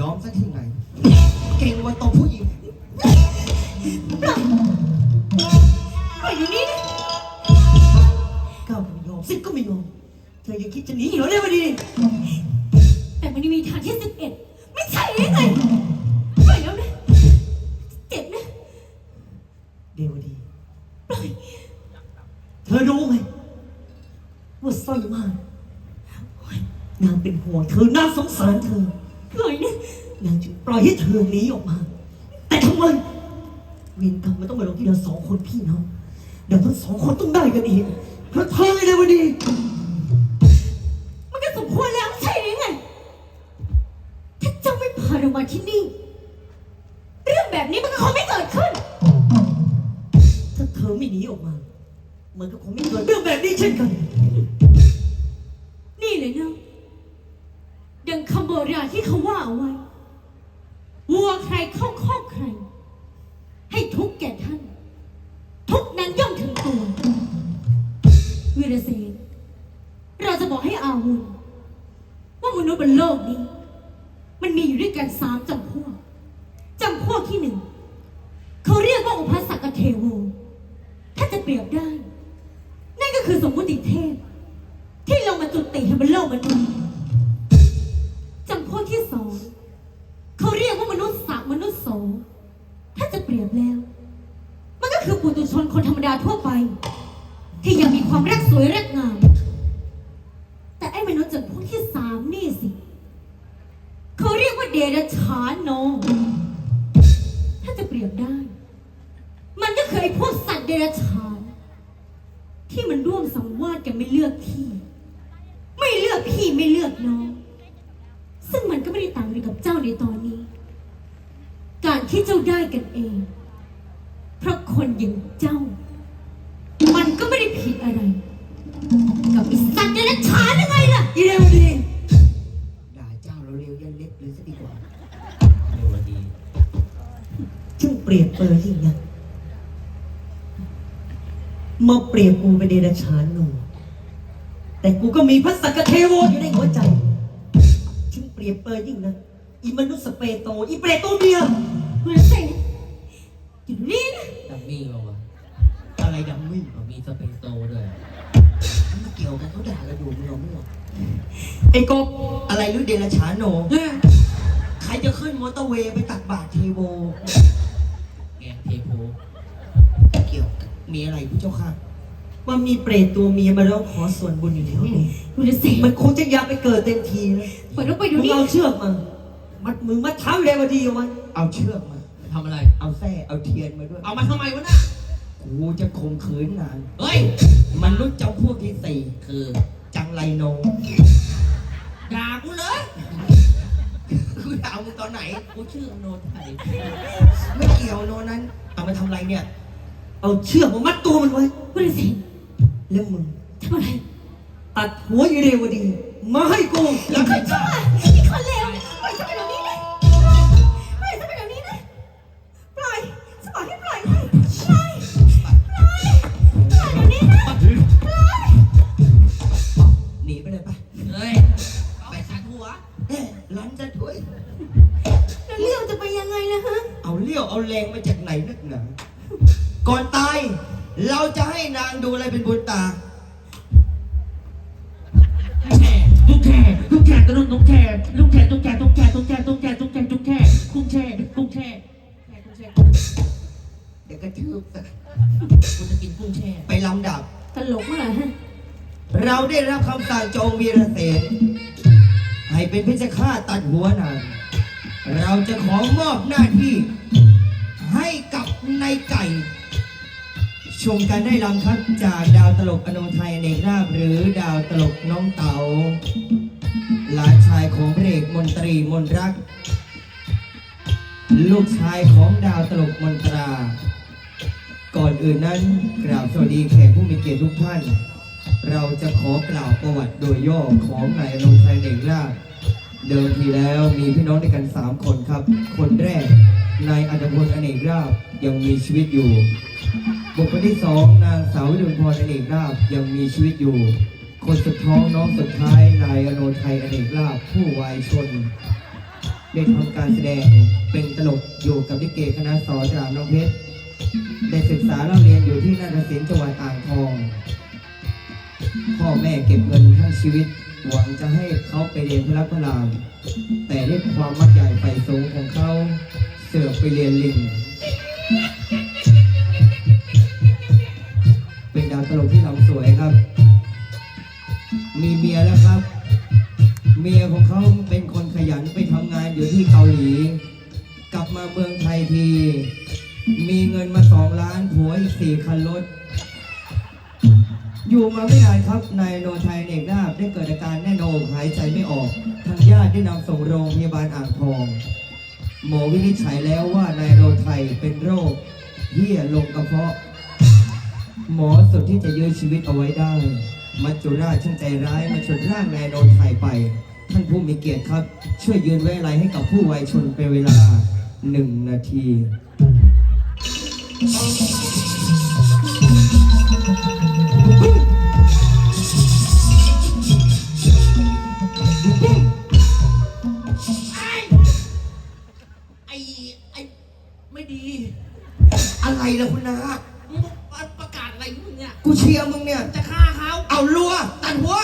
ยอมซะที่ไหน เก่งกว่าตบผู้หญิง ปล่อยอยู่นี่นะก้าวก็ไม่ยอมสิบก็ไม่ยอมเธอยังคิดจะหนีอีกเหรอเรวดี แต่มันยังมีทางที่สิบเอ็ดไม่ใช่หรือไงปล่อยแล้วนะเจ็บนะเรวดีเธอรู้ไหมว่าสร้อยมากนางเป็นห่วงเธอนางสงสารเธอ ปล่อยนะนางจึงปล่อยให้เธอหนีออกมา แต่ทำไมเวรกรรมมันต้องมาลงที่เราสองคนพี่น้องเดี๋ยวทั้งสองคนต้องได้กันเองเพราะเธอไงเรวดีมันก็สมควรแล้วไม่ใช่หรือไง ถ้าเจ้าไม่พาเรามาที่นี่ เรื่องแบบนี้มันก็คงไม่เกิดขึ้น ถ้าเธอไม่หนีออกมา มันก็คงไม่เกิดเรื่องแบบนี้เช่นกันนี่ กนี้ มันมีอยู่ด้วยกันสามจำพวกจำพวกที่หนึ่งเขาเรียกว่าอุปสักกเทโวถ้าจะเปรียบได้ นั่นก็คือสมมุติเทพ ที่ลงมาจุติให้บนโลกมนุษย์จำพวกที่สองเขาเรียกว่ามนุษย์สามนุษย์โสถ้าจะเปรียบแล้ว มันก็คือปุถุชนคนธรรมดาทั่วไป ที่ยังมีความรักสวยรักงาม แต่ไอ้มนุษย์จำพวกที่สามนี่สิ เดรัจฉานโน ถ้าจะเปรียบได้ มันก็คือไอ้พวกสัตว์เดรัจฉาน ที่มันร่วมสังวาสกันไม่เลือกที่ ไม่เลือกพี่ไม่เลือกน้อง ซึ่งมันก็ไม่ได้ต่างอะไรกับเจ้าในตอนนี้ การที่เจ้าได้กันเอง เพราะคนอย่างเจ้า มันก็ไม่ได้ผิดอะไร กับไอ้สัตว์เดรัจฉานยังไงล่ะอีเรวดี เล็บเลยซะดีกว่าเร็วดีจึงเปรียบเปรยยิ่งนักมาเปรียบกูเป็นเดรัจฉานหนูแต่กูก็มีพระสักกะเทโวอยู่ในหัวใจจึงเปรียบเปรยยิ่งนักอีมนุษย์สเปโตอีเปรตตัวเมียเมื่อไหร่อยู่นี่นะดัมมี่มาวะอะไรดำมิ่งมีสเปนโตด้วยมันไม่ เกี่ยวกันเขาด่าเราอยู่มึงเราไม่หรอกไอ้กบอะไรหรือเดลฉานโนเฮ้ยใครจะขึ้นมอเตอร์เวย์ไปตักบาตรเทโวแกงเทโพเกี่ยวกับมีอะไรผู้เจ้าค่ะมันมีเปรตตัวเมียมาร้องขอส่วนบุญอยู่แถวนี้คุณเสกมันคงจะอยากไปเกิดเต็มทีแล้วปล่อยเราไปดูมึงนี่เอาเชือกมา มัดมือมัดเท้าเรวดีเอาไว้เอาเชือกมาทำอะไร เอาแส้เอาเทียนมาด้วย เอามาทำไมวะน่ะ กูจะข่มขืนนานเฮ้ย มันรู้จำพวกที่สี่คือ จังไรโนด่ากูเลยคือด่ามึงตอนไหน กูชื่อโนไทยไม่เกี่ยวโนนั้นเอามาทำอะไรเนี่ย เอาเชือกมามัดตัวมันไว้คุณเสกแล้วมึงทำอะไรตัดหัวอีเรวดี มาให้กูแล้วใเอ๊ะรันจะถวย แล้วเรื่องจะไปยังไงนะฮะ เอาเลี้ยวเอาแรงมาจากไหนนักหนาก่อนตาย เราจะให้นางดูอะไรเป็นบุญตาแค่ตุ๊กแค่ตุ๊กแค่กระดุมตุ๊กแค่ลูกแค่ตุ๊กแค่ตุ๊กแค่ตุ๊กแค่ตุ๊กแค่ตุ๊กแค่ตุ๊กแค่กุ้งแช่กุ้งแช่กุ้งแช่เดี๋ยวกระทืบกูจะกินกุ้งแช่ไปลำดับ ตลกมากฮะ เราได้รับคำสั่งจองวีรเสน ให้เป็นพิจฆาตตัดหัวนางเราจะขอมอบหน้าที่ ให้กับนายไก่ ชมกันได้ลำครับจากดาวตลกอนงไทยเนกราบหรือดาวตลกน้องเต๋าหลานชายของพระเอกมนตรีมนรัก ลูกชายของดาวตลกมนตรา ก่อนอื่นนั้นกราบสวัสดีแขกผู้มีเกียรติทุกท่าน เราจะขอกล่าวประวัติโดยย่อของนายอนงชัยเด่งราช เดิมทีแล้วมีพี่น้องด้วยกัน 3 คนครับ คนแรกนายอัตพลอเนกราบยังมีชีวิตอยู่ บุคคลที่สองนางสาววิรุณพรอเนกราบยังมีชีวิตอยู่ คนสุดท้องน้องสุดท้ายนายอโนไทยอเนกราบผู้วายชนได้ทำการแสดงเป็นตลกอยู่กับลิเกคณะสอนรามน้องเพชรได้ศึกษาเล่าเรียนอยู่ที่นาฏศิลป์จังหวัดอ่างทอง พ่อแม่เก็บเงินทั้งชีวิต หวังจะให้เขาไปเรียนพระพระราม แต่ด้วยความมักใหญ่ไฟสูงของเขาเสือกไปเรียนลิง เป็นดาวตลกที่ลำสวยครับ มีเมียแล้วครับ เมียของเขาเป็นคนขยันไปทำงานอยู่ที่เกาหลี กลับมาเมืองไทยที มีเงินมาสองล้านผัวอีกสี่คันรถอยู่มาไม่นานครับนายโนชัยเนกนาบ ได้เกิดอาการแน่นโนหายใจไม่ออก ทางญาติได้นำส่งโรงพยาบาลอ่างทอง หมอวินิจฉัยแล้วว่านายโนชัยเป็นโรคเหี้ยลงกระเพาะ หมอสุดที่จะยื้อชีวิตเอาไว้ได้มัจจุราชช่างใจร้ายมาชนร่างนายโนไทยไป ท่านผู้มีเกียรติครับ ช่วยยืนไว้อะไรให้กับผู้วัยชนเป็นเวลาหนึ่งนาที คุณนามึงประกาศอะไรมึงเนี่ย กูเชียร์มึงเนี่ย จะฆ่าเขาเอาลัวตัดหัว